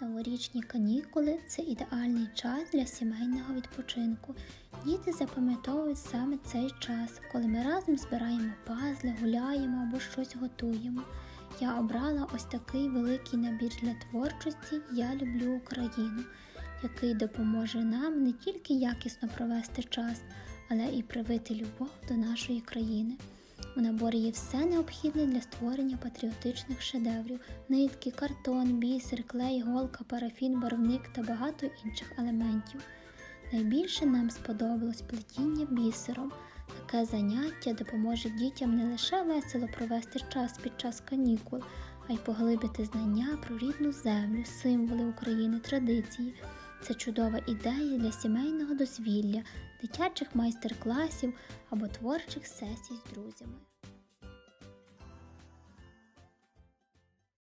Новорічні канікули це ідеальний час для сімейного відпочинку. Діти запам'ятовують саме цей час, коли ми разом збираємо пазли, гуляємо або щось готуємо. Я обрала ось такий великий набір для творчості Я люблю Україну, який допоможе нам не тільки якісно провести час, але і привити любов до нашої країни. У наборі є все необхідне для створення патріотичних шедеврів: нитки, картон, бісер, клей, голка, парафін, барвник та багато інших елементів. Найбільше нам сподобалось плетіння бісером. Таке заняття допоможе дітям не лише весело провести час під час канікул, а й поглибити знання про рідну землю, символи України, традиції. Це чудова ідея для сімейного дозвілля, дитячих майстер-класів або творчих сесій з друзями.